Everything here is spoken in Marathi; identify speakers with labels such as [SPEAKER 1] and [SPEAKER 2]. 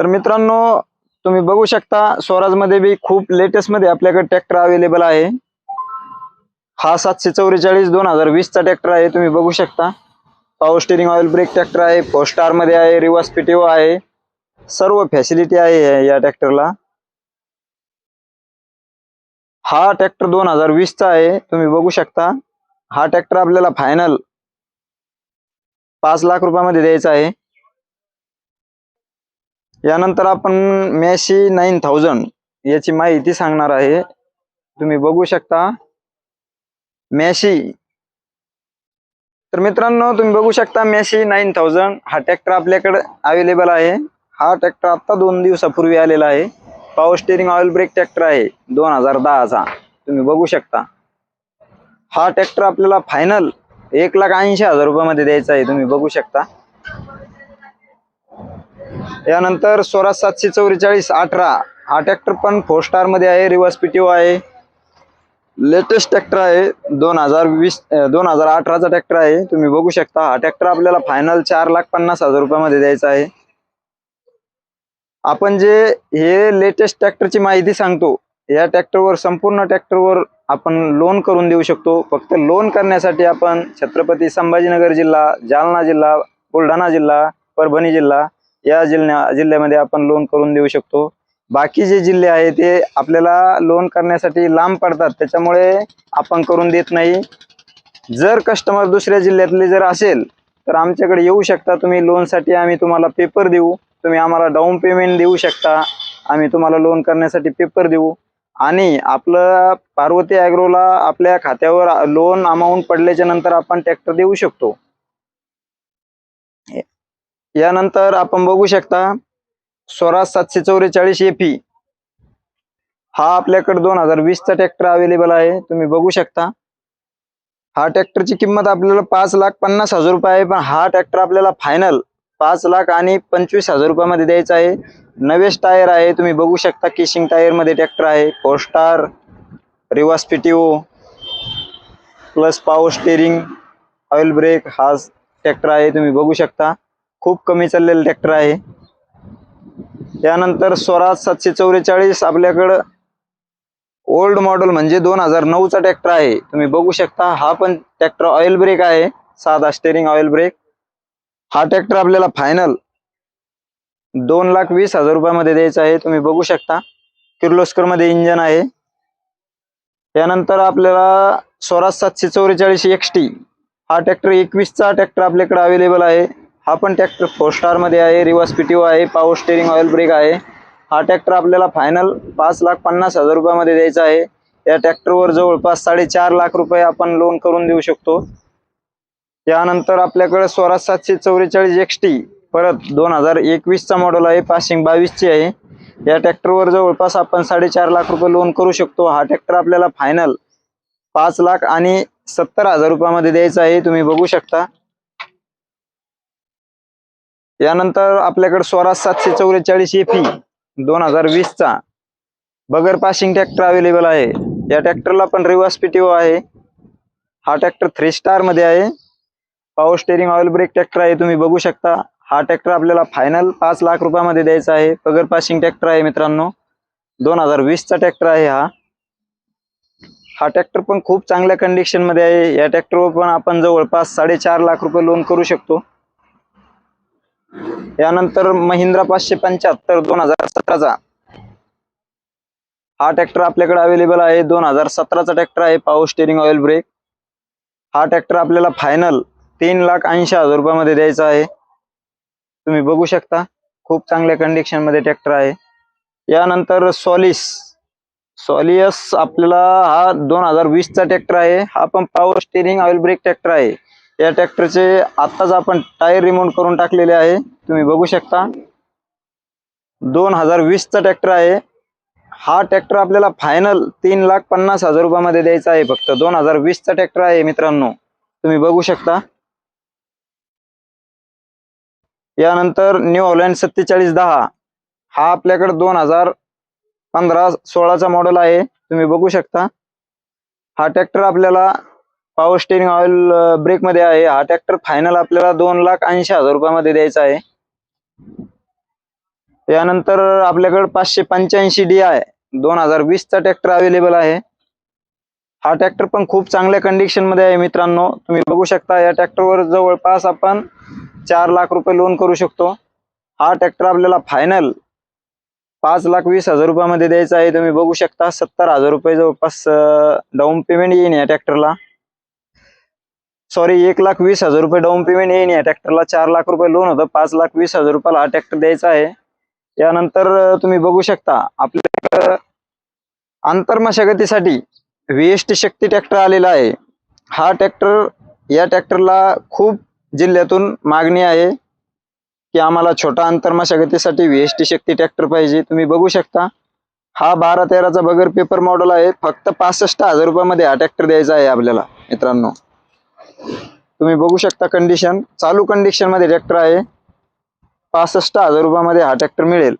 [SPEAKER 1] तर मित्रांनो तुम्ही बघू शकता स्वराजमध्ये बी खूप लेटेस्टमध्ये आपल्याकडे ट्रॅक्टर अवेलेबल आहे. हा सातशे चौवेचाळीस दोन हजार वीसचा ट्रॅक्टर आहे तुम्ही बघू शकता. Power steering oil brake tractor आहे फोर स्टारमध्ये आहे रिवर्स पिटिओ आहे. सर्व फॅसिलिटी आहे या- या ट्रॅक्टरला हा ट्रॅक्टर दोन हजार वीसचा आहे तुम्ही बघू शकता. हा ट्रॅक्टर आपल्याला फायनल पाच लाख रुपयामध्ये द्यायचा आहे. यानंतर आपण मॅशी नाईन थाउजंड याची माहिती सांगणार आहे. तुम्ही बघू शकता. मॅशी तर मित्रांनो तुम्ही बघू शकता मॅशी नाईन थाउजंड. हा ट्रॅक्टर आपल्याकडे अवेलेबल आहे. हा ट्रॅक्टर आता दोन दिवसापूर्वी आलेला आहे. Power steering oil brake tractor आहे. दोन हजार दहाचा. तुम्ही बघू शकता. हा ट्रॅक्टर आपल्याला फायनल एक लाख ऐंशी हजार रुपयामध्ये द्यायचा आहे. तुम्ही बघू शकता. यानंतर स्वराज सातशे चौवेचाळीस अठरा. हा ट्रॅक्टर पण फोर स्टारमध्ये आहे रिवर्स पीटीओ आहे. लेटेस्ट ट्रॅक्टर आहे दोन हजार वीस दोन हजार अठराचा ट्रॅक्टर आहे. तुम्ही बघू शकता हा ट्रॅक्टर आपल्याला फायनल चार लाख पन्नास हजार रुपयामध्ये द्यायचा आहे. आपण जे हे लेटेस्ट ट्रॅक्टरची माहिती सांगतो या ट्रॅक्टरवर संपूर्ण ट्रॅक्टरवर आपण लोन करून देऊ शकतो. फक्त लोन करण्यासाठी आपण छत्रपती संभाजीनगर जिल्हा जालना जिल्हा बुलढाणा जिल्हा परभणी जिल्हा या जिल्ह्या जिल्ह्यामध्ये आपण लोन करून देऊ शकतो. बाकी जे जिल्हे आहे ते आपल्याला लोन करण्यासाठी लांब पडतात. त्याच्यामुळे आपण करून देत नाही. जर कस्टमर दुसऱ्या जिल्ह्यातले जर असेल तर आमच्याकडे येऊ शकता. तुम्ही लोनसाठी आम्ही तुम्हाला पेपर देऊ. तुम्ही आम्हाला डाऊन पेमेंट देऊ शकता. आम्ही तुम्हाला लोन करण्यासाठी पेपर देऊ. आणि आपलं पार्वती ॲग्रोला आपल्या खात्यावर लोन अमाऊंट पडल्याच्या नंतर आपण ट्रॅक्टर देऊ शकतो. यानंतर आपण बघू शकता स्वराज सातशे चौवेचाळीस एफी हा आपल्याकडे दोन हजार वीसचा ट्रॅक्टर अवेलेबल आहे. तुम्ही बघू शकता. हा ट्रॅक्टरची किंमत आपल्याला पाच लाख पन्नास हजार रुपये आहे. पण हा ट्रॅक्टर आपल्याला फायनल पाच लाख आणि पंचवीस हजार रुपयामध्ये द्यायचा आहे. नवेश टायर आहे. तुम्ही बघू शकता केशिंग टायरमध्ये ट्रॅक्टर आहे. Four star reverse PTO plus power steering oil brake हा ट्रॅक्टर आहे. तुम्ही बघू शकता. खूप कमी चाललेलं ट्रॅक्टर आहे. त्यानंतर स्वराज सातशे चौवेचाळीस आपल्याकडं ओल्ड मॉडेल म्हणजे दोन हजार नऊचा ट्रॅक्टर आहे. तुम्ही बघू शकता हा पण ट्रॅक्टर ऑइल ब्रेक आहे. साधा स्टेरिंग ऑइल ब्रेक हा ट्रॅक्टर आपल्याला फायनल दोन लाख वीस हजार रुपयामध्ये द्यायचा आहे. तुम्ही बघू शकता किर्लोस्करमध्ये इंजन आहे. त्यानंतर आपल्याला स्वराज सातशे चौवेचाळीस एक्स टी हा ट्रॅक्टर एकवीसचा ट्रॅक्टर आपल्याकडे अवेलेबल आहे. हा पण ट्रॅक्टर फोर स्टारमध्ये आहे रिवर्स पीटीओ आहे पावर स्टेरिंग ऑइल ब्रेक आहे. हा ट्रॅक्टर आपल्याला फायनल पाच लाख पन्नास हजार रुपयामध्ये द्यायचा आहे. या ट्रॅक्टरवर जवळपास साडेचार लाख रुपये आपण लोन करून देऊ शकतो. त्यानंतर आपल्याकडे स्वराज सातशे चौवेचाळीस एक्स टी परत दोन हजार एकवीसचा मॉडेल आहे पासिंग बावीसची आहे. या ट्रॅक्टरवर जवळपास आपण साडेचार लाख रुपये लोन करू शकतो. हा ट्रॅक्टर आपल्याला फायनल पाच लाख आणि सत्तर हजार रुपयामध्ये द्यायचा आहे. तुम्ही बघू शकता. यानंतर आपल्याकडे स्वराज सातशे चौवेचाळीस एफी दोन हजार वीसचा बगर पासिंग ट्रॅक्टर अवेलेबल आहे. या ट्रॅक्टरला पण रिवर्स पीटीओ आहे. हा ट्रॅक्टर थ्री स्टारमध्ये आहे. Power steering oil brake tractor आहे तुम्ही बघू शकता. हा ट्रॅक्टर आपल्याला फायनल पाच लाख रुपयामध्ये द्यायचा आहे. बगर पासिंग ट्रॅक्टर आहे मित्रांनो. दोन हजार वीसचा ट्रॅक्टर आहे हा. हा ट्रॅक्टर पण खूप चांगल्या कंडिशनमध्ये आहे. या ट्रॅक्टरवर पण आपण जवळपास साडेचार लाख रुपये लोन करू शकतो. यानंतर महिंद्रा पाचशे पंच्याहत्तर दोन हजार सतराचा. हा ट्रॅक्टर आपल्याकडे अवेलेबल आहे. दोन हजार सतराचा ट्रॅक्टर आहे. पावर स्टेरिंग ऑइल ब्रेक हा ट्रॅक्टर आपल्याला फायनल तीन लाख ऐंशी हजार रुपयामध्ये द्यायचा आहे. तुम्ही बघू शकता खूप चांगल्या कंडिशनमध्ये ट्रॅक्टर आहे. यानंतर सॉलिस सॉलियस आपल्याला हा दोन हजार वीसचा ट्रॅक्टर आहे. हा पण power steering oil brake tractor आहे. या ट्रॅक्टरचे आत्ताच आपण टायर रिमोट करून टाकलेले आहे. तुम्ही बघू शकता. दोन हजार वीसचा ट्रॅक्टर आहे. हा ट्रॅक्टर आपल्याला फायनल तीन लाख पन्नास हजार रुपयामध्ये द्यायचा आहे फक्त. दोन हजार वीसचा ट्रॅक्टर आहे मित्रांनो. तुम्ही बघू शकता. यानंतर न्यू हॉलँड सत्तेचाळीस दहा. हा आपल्याकडे दोन हजार पंधरा सोळाचा मॉडेल आहे. तुम्ही बघू शकता. हा ट्रॅक्टर आपल्याला पॉवर स्टेरिंग ऑइल ब्रेकमध्ये आहे. हा ट्रॅक्टर फायनल आपल्याला दोन लाख ऐंशी हजार रुपयामध्ये द्यायचा आहे. यानंतर आपल्याकडे पाचशे पंच्याऐंशी डी आय दोन हजार वीसचा ट्रॅक्टर अवेलेबल आहे. हा ट्रॅक्टर पण खूप चांगल्या कंडिशनमध्ये आहे मित्रांनो. तुम्ही बघू शकता या ट्रॅक्टरवर जवळपास आपण चार लाख रुपये लोन करू शकतो. हा ट्रॅक्टर आपल्याला फायनल पाच लाख वीस हजार रुपयामध्ये द्यायचा आहे. तुम्ही बघू शकता सत्तर हजार रुपये जवळपास uh, डाऊन पेमेंट येईन या ट्रॅक्टरला सॉरी एक लाख वीस हजार रुपये डाऊन पेमेंट येईन या ट्रॅक्टरला चार लाख रुपये लोन होतं. पाच लाख वीस हजार रुपयाला हा ट्रॅक्टर द्यायचा आहे. यानंतर तुम्ही बघू शकता आपल्याकडं आंतरमशागतीसाठी V S T Shakti tractor आलेला आहे. हा ट्रॅक्टर या ट्रॅक्टरला खूप जिल्ह्यातून मागणी आहे की आम्हाला छोटा अंतरमशागतीसाठी V S T Shakti tractor पाहिजे. तुम्ही बघू शकता हा बारा तेराचा बगर पेपर मॉडेल आहे. फक्त पासष्ट हजार रुपयामध्ये हा ट्रॅक्टर द्यायचा आहे आपल्याला मित्रांनो. तुम्ही बघू शकता कंडिशन चालू कंडिशनमध्ये ट्रॅक्टर आहे. पासष्ट हजार रुपयामध्ये हा ट्रॅक्टर मिळेल.